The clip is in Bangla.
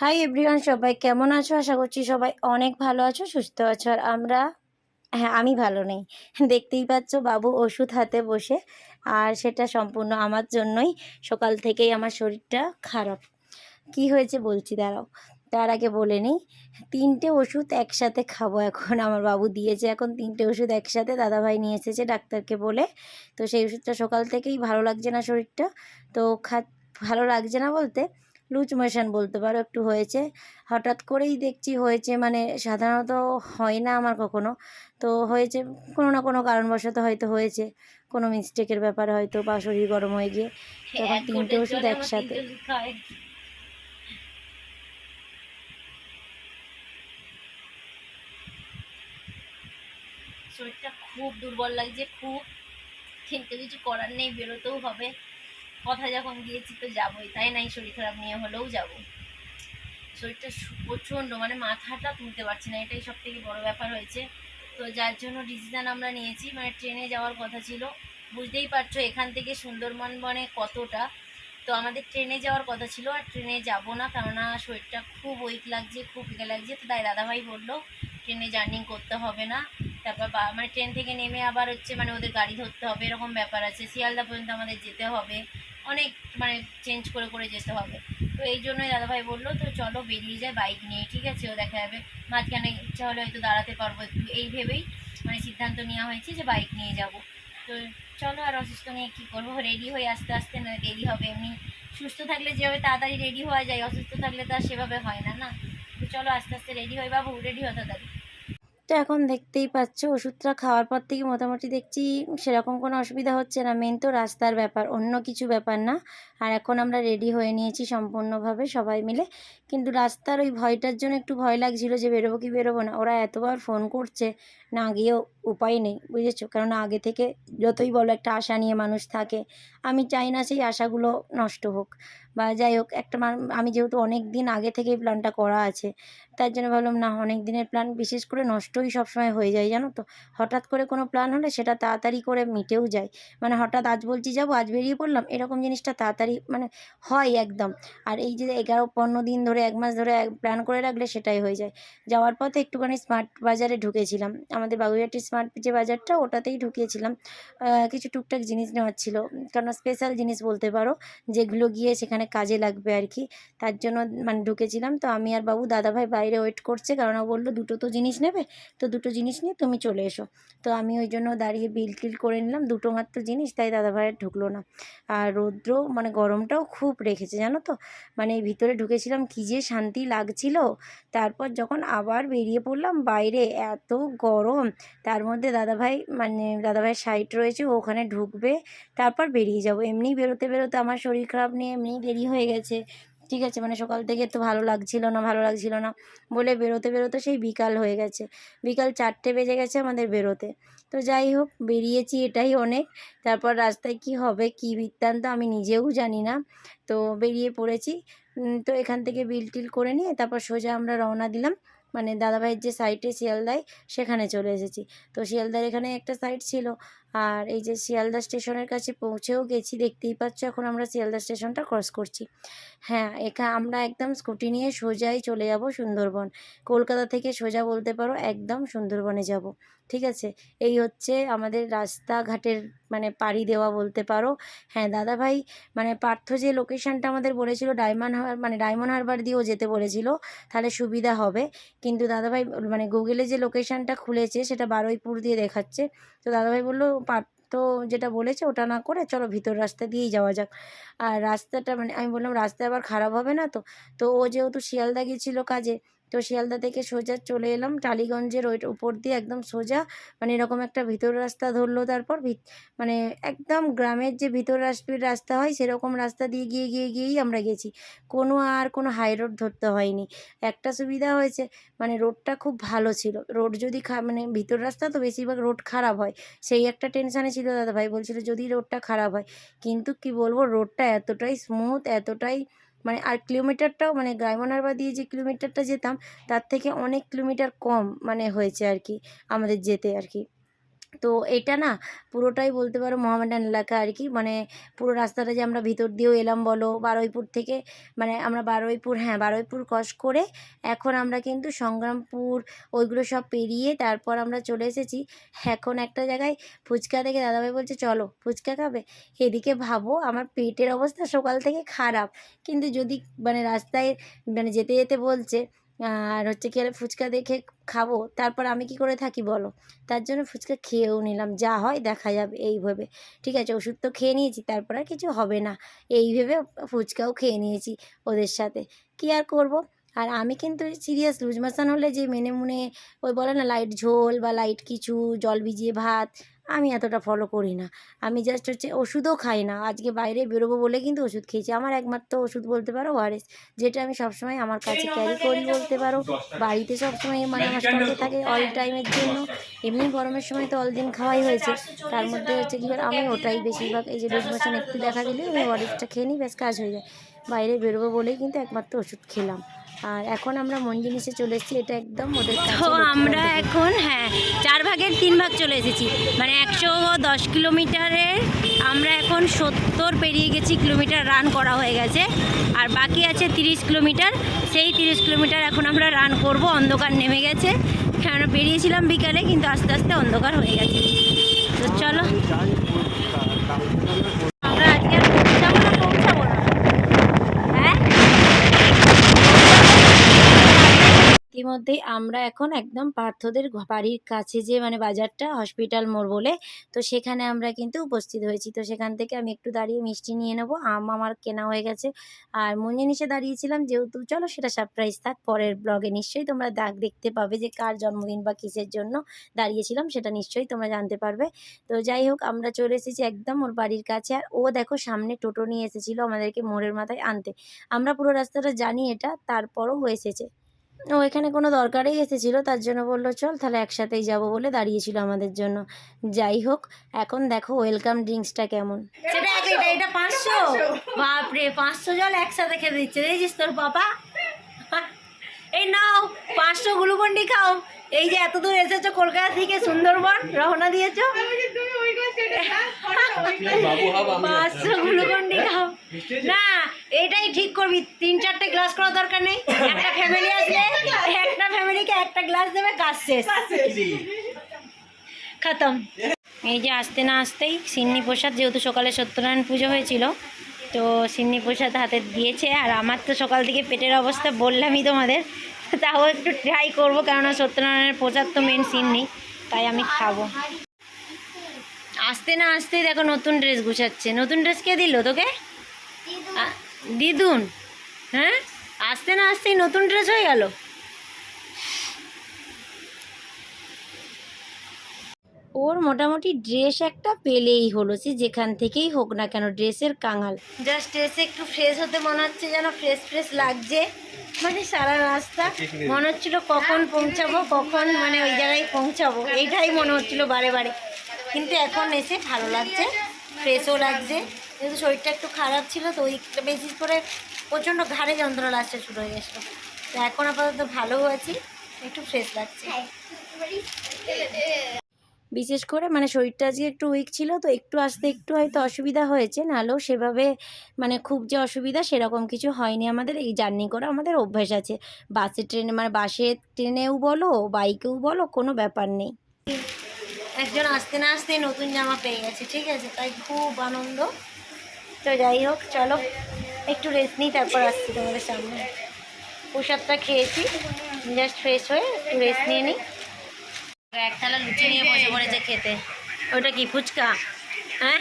হাই এভরিওয়ান সবাই কেমন আছো? আশা করছি সবাই অনেক ভালো আছো, সুস্থ আছো। আর আমরা হ্যাঁ আমি ভালো নেই। দেখতেই পাচ্ছ, বাবু ওষুধ হাতে বসে। আর সেটা সম্পূর্ণ আমার জন্যই। সকাল থেকেই আমার শরীরটা খারাপ। কি হয়েছে বলছি, দাঁড়াও। তার আগে বলে নিই। তিনটে ওষুধ একসাথে খাব এখন। আমার বাবু দিয়েছে এখন তিনটে ওষুধ একসাথে। দাদাভাই নিয়ে এসেছে ডাক্তারকে বলে। তো সেই ওষুধটা সকাল থেকেই ভালো লাগছে না শরীরটা। তো খা, ভালো লাগছে না বলতে। লুজ মোশন বলতে পারো একটু হয়েছে। হঠাৎ করেই দেখছি হয়েছে মানে সাধারণত হয় না আমার কখনো। তো হয়েছে কোনো না কোনো কারণবশত হয়তো হয়েছে। কোনো মিস্টেকের ব্যাপারে হয়তো বা শরীর গরম হয়ে গিয়ে তখন তিনটে ওষুধ একসাথে। শরীরটা খুব দুর্বল লাগছে খুব। কিন্তু কিছু করার নেই বেরোতেও হবে। কথা যখন দিয়েছি তো যাবোই। তাই নাই শরীর খারাপ নিয়ে হলেও যাব। শরীরটা প্রচণ্ড মানে মাথাটা তুলতে পারছি না, এটাই সব থেকে বড় ব্যাপার হয়েছে। তো যার জন্য ডিসিশান আমরা নিয়েছি মানে ট্রেনে যাওয়ার কথা ছিল। বুঝতেই পারছ এখান থেকে সুন্দরবন বনে কতটা। তো আমাদের ট্রেনে যাওয়ার কথা ছিল, আর ট্রেনে যাব না, কেননা শরীরটা খুব উইক লাগছে, খুব ইয়ে লাগছে। তো তাই দাদাভাই বলল, ট্রেনে জার্নি করতে হবে না। তারপর মানে ট্রেন থেকে নেমে আবার হচ্ছে মানে ওদের গাড়ি ধরতে হবে, এরকম ব্যাপার আছে। শিয়ালদা পর্যন্ত আমাদের যেতে হবে। অনেক মানে চেঞ্জ করে করে যেতে হবে। তো এই জন্যই দাদাভাই বলল, তো চলো বেরিয়ে যায় বাইক নিয়ে, ঠিক আছে? ও দেখা যাবে। মাঝখানে ইচ্ছা হলে হয়তো দাঁড়াতে পারব একটু। এই ভেবেই মানে সিদ্ধান্ত নেওয়া হয়েছে যে বাইক নিয়ে যাব। তো চলো আর অসুস্থ নিয়ে কী করব? রেডি হয়ে আস্তে আস্তে না দেরি হবে এমনি। সুস্থ থাকলে যেভাবে তাড়াতাড়ি রেডি হওয়া যায়, অসুস্থ থাকলে তো আর সেভাবে হয় না না? তো চলো আস্তে আস্তে রেডি হয় বাবু রেডি হতে তাড়াতাড়ি। তো এখন দেখতেই পাচ্ছ। ওষুধটা খাওয়ার পর থেকে মোটামুটি দেখছি সেরকম কোনো অসুবিধা হচ্ছে না। মেন তো রাস্তার ব্যাপার, অন্য কিছু ব্যাপার না। আর এখন আমরা রেডি হয়ে নিয়েছি সম্পূর্ণভাবে সবাই মিলে। কিন্তু রাস্তার ওই ভয়টার জন্য একটু ভয় লাগছিল যে বেরোবো কি বেরোবো না। ওরা এতবার ফোন করছে, না গিয়েও উপায় নেই, বুঝেছ? কেননা আগে থেকে যতই বলো একটা আশা নিয়ে মানুষ থাকে, আমি চাই না সেই আশাগুলো নষ্ট হোক। বা যাই হোক, একটা আমি যেহেতু অনেক দিন আগে থেকেই প্ল্যানটা করা আছে, তার জন্য ভাবলাম, না, অনেক দিনের প্ল্যান বিশেষ করে নষ্টই সবসময় হয়ে যায়, জানো তো? হঠাৎ করে কোনো প্ল্যান হলে সেটা তাড়াতাড়ি করে মিটেও যায়। মানে হঠাৎ আজ বলছি, যাব, আজ বেরিয়ে পড়লাম। এরকম জিনিসটা তাড়াতাড়ি মানে হয় একদম। আর এই যে এগারো, পনেরো দিন ধরে, এক মাস ধরে প্ল্যান করে রাখলে সেটাই হয়ে যায়। যাওয়ার পথে একটুখানি স্মার্ট বাজারে ঢুকেছিলাম। আমাদের বাগুইহাটির স্মার্ট যে বাজারটা, ওটাতেই ঢুকিয়েছিলাম। কিছু টুকটাক জিনিস নেওয়ার ছিল। কারণ স্পেশাল জিনিস বলতে পারো, যেগুলো গিয়ে সেখানে কাজে লাগবে আর কি। তার জন্য মানে ঢুকেছিলাম। তো আমি আর বাবু দাদাভাই বাইরে ওয়েট করছে। কারণ ও বলল, দুটো তো জিনিস নেবে, তো দুটো জিনিস নিয়ে তুমি চলে এসো। তো আমি ওই জন্য দাঁড়িয়ে বিল টিল করে নিলাম। দুটো মাত্র জিনিস, তাই দাদাভাইয়ের ঢুকলো না। আর রৌদ্র মানে গরমটাও খুব রেখেছে, জানো তো? মানে ভিতরে ঢুকেছিলাম, কী যে শান্তি লাগছিল। তারপর যখন আবার বেরিয়ে পড়লাম, বাইরে এত গরম। তার মধ্যে দাদাভাই মানে দাদাভাইয়ের সাইট রয়েছে ওখানে ঢুকবে। তারপর বেরিয়ে যাব। এমনি বেরোতে বেরোতে আমার শরীর খারাপ নিয়ে এমনি দেরি হয়ে গেছে। ঠিক আছে মানে সকাল থেকে তো ভালো লাগছিল না, ভালো লাগছিল না বলে বেরোতে বেরোতে সেই বিকাল হয়ে গেছে। বিকাল চারটে বেজে গেছে আমাদের বেরোতে। তো যাই হোক, বেরিয়েছি এটাই অনেক। তারপর রাস্তায় কি হবে, কি বৃত্তান্ত আমি নিজেও জানি না। তো বেরিয়ে পড়েছি। তো এখান থেকে বিল টিল করে নিয়ে তারপর সোজা আমরা রওনা দিলাম। মানে দাদাভাইয়ের যে সাইটে শিয়ালদায়, সেখানে চলে এসেছি। তো শিয়ালদার এখানে একটা সাইট ছিল। আর এই যে শিয়ালদা স্টেশনের কাছে পৌঁছেও গেছি, দেখতেই পাচ্ছ এখন আমরা শিয়ালদা স্টেশনটা ক্রস করছি। হ্যাঁ এখা, আমরা একদম স্কুটি নিয়ে সোজাই চলে যাব সুন্দরবন। কলকাতা থেকে সোজা বলতে পারো একদম সুন্দরবনে যাব। ঠিক আছে? এই হচ্ছে আমাদের রাস্তাঘাটের মানে পাড়ি দেওয়া বলতে পারো। হ্যাঁ দাদাভাই মানে পার্থ যে লোকেশনটা আমাদের বলেছিল, ডায়মন্ড হার মানে ডায়মন্ড হারবার দিয়েও যেতে বলেছিল, তাহলে সুবিধা হবে। কিন্তু দাদাভাই মানে গুগলে যে লোকেশানটা খুলেছে, সেটা বারুইপুর দিয়ে দেখাচ্ছে। তো দাদাভাই বলল পার্থ যেটা বলেছে ওটা না করে চলো ভিতর রাস্তা দিয়েই যাওয়া যাক। আর রাস্তাটা মানে আমি বললাম রাস্তা আবার খারাপ হবে না তো? তো ও যেহেতু শিয়ালদা গিয়েছিল কাজে তো শিয়ালদা থেকে সোজা চলে এলাম। টালিগঞ্জের ওই উপর দিয়ে একদম সোজা মানে এরকম একটা ভিতর রাস্তা ধরলো তারপর। মানে একদম গ্রামের যে ভিতর রাস্তা হয় সেরকম রাস্তা দিয়ে গিয়ে গিয়ে, গিয়েই আমরা গেছি। কোনো আর কোনো হাই রোড ধরতে হয়নি। একটা সুবিধা হয়েছে মানে রোডটা খুব ভালো ছিল। রোড যদি মানে ভিতর রাস্তা তো বেশিরভাগ রোড খারাপ হয়। সেই একটা টেনশানে ছিল দাদা ভাই বলছিল যদি রোডটা খারাপ হয়। কিন্তু কি বলব রোডটা এতটাই স্মুথ এতটাই মানে আর কিলোমিটারটাও মানে গাইমনারবা দিয়ে যে কিলোমিটারটা যেতাম, তার থেকে অনেক কিলোমিটার কম মানে হয়েছে আর কি, আমাদের যেতে আর কি। তো এটা না পুরোটাই বলতে পারো মোহামেডান এলাকা আর কি মানে পুরো রাস্তাটা যে আমরা ভিতর দিয়েও এলাম বলো, বারুইপুর থেকে মানে আমরা বারুইপুর হ্যাঁ বারুইপুর ক্রস করে এখন আমরা কিন্তু সংগ্রামপুর ওইগুলো সব পেরিয়ে তারপর আমরা চলে এসেছি। এখন একটা জায়গায় ফুচকা দেখে দাদাভাই বলছে, চলো ফুচকা খাবে? এদিকে ভাবো, আমার পেটের অবস্থা সকাল থেকে খারাপ। কিন্তু যদি মানে রাস্তায় মানে যেতে যেতে বলছে আর হচ্ছে কি ফুচকা দেখে খাব। তারপর আমি কি করে থাকি বলো? তার জন্য ফুচকা খেয়েও নিলাম। যা হয় দেখা যাবে, এই ভেবে। ঠিক আছে, ওষুধ তো খেয়ে নিয়েছি, তারপর আর কিছু হবে না। এই ভেবে ফুচকাও খেয়ে নিয়েছি ওদের সাথে। কি আর করব? আর আমি কিন্তু সিরিয়াস লুজ মোশন হলে যে মেনে মুনে ওই বলে না লাইট ঝোল বা লাইট কিছু, জল ভিজিয়ে ভাত আমি এতটা ফলো করি না। আমি জাস্ট হচ্ছে ওষুধও খাই না। আজকে বাইরে বেরোবো বলে কিন্তু ওষুধ খেয়েছি। আমার একমাত্র ওষুধ বলতে পারো ওআরএস যেটা আমি সবসময় আমার কাছে ক্যারি করি বলতে পারো। বাড়িতে সবসময় মানে আমার স্টকে থাকে অল টাইমের জন্য। এমনি গরমের সময় তো অল দিন খাওয়াই হয়েছে। তার মধ্যে হচ্ছে কি বলে, আমি ওটাই বেশিরভাগ এই যে লুজ মোশন একটু দেখা দিলে আমি ওআরএসটা খেয়ে নিই ব্যাস কাজ হয়ে যায়। বাইরে বেরোবো বলেই কিন্তু একমাত্র ওষুধ খেলাম। আর এখন আমরা মন জিনিসে চলে এসেছি এটা একদম ওদের তো আমরা এখন হ্যাঁ চার ভাগের তিন ভাগ চলে এসেছি। মানে একশো দশ কিলোমিটারে আমরা এখন সত্তর পেরিয়ে গেছি কিলোমিটার রান করা হয়ে গেছে। আর বাকি আছে তিরিশ কিলোমিটার সেই তিরিশ কিলোমিটার এখন আমরা রান করব অন্ধকার নেমে গেছে। হ্যাঁ আমরা বেরিয়েছিলাম বিকালে কিন্তু আস্তে আস্তে অন্ধকার হয়ে গেছে। তো চলো আমরা আজকে আর পৌঁছাবো না পৌঁছাবো না হ্যাঁ ইতিমধ্যেই আমরা এখন একদম পার্থদের বাড়ির কাছে যে মানে বাজারটা, হসপিটাল মোড় বলে, তো সেখানে আমরা কিন্তু উপস্থিত হয়েছি। তো সেখান থেকে আমি একটু দাঁড়িয়ে মিষ্টি নিয়ে নেব। আম আমার কেনা হয়ে গেছে। আর মনে মঞ্জিনিসে দাঁড়িয়েছিলাম যেহেতু, চলো সেটা সারপ্রাইজ থাক, পরের ব্লগে নিশ্চয়ই তোমরা দাগ দেখতে পাবে যে কার জন্মদিন বা কিসের জন্য দাঁড়িয়েছিলাম, সেটা নিশ্চয়ই তোমরা জানতে পারবে। তো যাই হোক, আমরা চলে এসেছি একদম ওর বাড়ির কাছে। আর ও দেখো সামনে টোটো নিয়ে এসেছিল আমাদেরকে মোড়ের মাথায় আনতে। আমরা পুরো রাস্তাটা জানি এটা, তারপরও এসেছে। ও, এখানে কোনো দরকারই এসেছিল, তার জন্য বলল, চল তাহলে একসাথেই যাব বলে দাঁড়িয়েছিল আমাদের জন্য। যাই হোক, এখন দেখো ওয়েলকাম ড্রিঙ্কসটা কেমন। সেটা এটা এটা পাঁচশো? বাপরে, পাঁচশো জল একসাথে খেতে দিচ্ছে। দেখেছিস তোর বাবা এই নাও, পাঁচশো গ্লুকন্ডি খাও। এই যে এত দূর এসেছ কলকাতা থেকে সুন্দরবন রওনা দিয়েছ? পাঁচশো গ্লুকন্ডি খাও। না এটাই ঠিক করবি তিন চারটে গ্লাস করার দরকার নেই। একটা ফ্যামিলি আসলে একটা ফ্যামিলিকে একটা গ্লাস দেবে কাজ শেষ। খতম। এই যে আসতে না আসতেই সিন্নি প্রসাদ যেহেতু সকালে সত্যনারায়ণ পুজো হয়েছিল তো সিন্নি প্রসাদ হাতে দিয়েছে। আর আমার তো সকাল থেকে পেটের অবস্থা বললামই তোমাদের। তাও একটু ট্রাই করব কেননা সত্যনারায়ণের প্রচার তো মেন সিন নেই তাই আমি খাব। আসতে না আসতেই দেখো নতুন ড্রেস গুছাচ্ছে। নতুন ড্রেস কে দিল তোকে? দিদুন। হ্যাঁ? আসতে না আসতেই নতুন ড্রেস হয়ে গেল। ওর মোটামুটি ড্রেস একটা পেলেই হলো সে যেখান থেকেই হোক না কেন ড্রেসের কাঙাল। জাস্ট ড্রেসে একটু ফ্রেশ হতে মনে হচ্ছে যেন ফ্রেশ ফ্রেশ লাগছে। মানে সারা রাস্তা মনে হচ্ছিল কখন পৌঁছাবো কখন মানে ওই জায়গায় পৌঁছাবো এইটাই মনে হচ্ছিল বারে বারে। কিন্তু এখন এসে ভালো লাগছে ফ্রেশও লাগছে। যেহেতু শরীরটা একটু খারাপ ছিল তো ওই বেশি করে প্রচণ্ড ঘাড়ে যন্ত্রণা আসতে শুরু হয়ে গেছিল। তো এখন আপাতত ভালো আছি একটু ফ্রেশ লাগছে। বিশেষ করে মানে শরীরটা আজকে একটু উইক ছিল, তো একটু আসতে একটু হয়তো অসুবিধা হয়েছে, নাহলেও সেভাবে মানে খুব যে অসুবিধা সেরকম কিছু হয়নি আমাদের। এই জার্নি করা আমাদের অভ্যেস আছে। বাসে ট্রেনে মানে বাসে ট্রেনেও বলো, বাইকেও বলো, কোনো ব্যাপার নেই। একজন আসতে না আসতে নতুন জামা পেয়ে গেছে, ঠিক আছে? তাই খুব আনন্দ। তো যাই হোক, চলো, একটু রেস্ট নিই, তারপর আসছি তোমাদের সামনে। প্রসাদটা খেয়েছি জাস্ট ফ্রেশ হয়ে একটু রেস্ট নিয়ে নিই। এক থালা লুচি নিয়ে বসে পড়েছে খেতে। ওইটা কি ফুচকা? হ্যাঁ?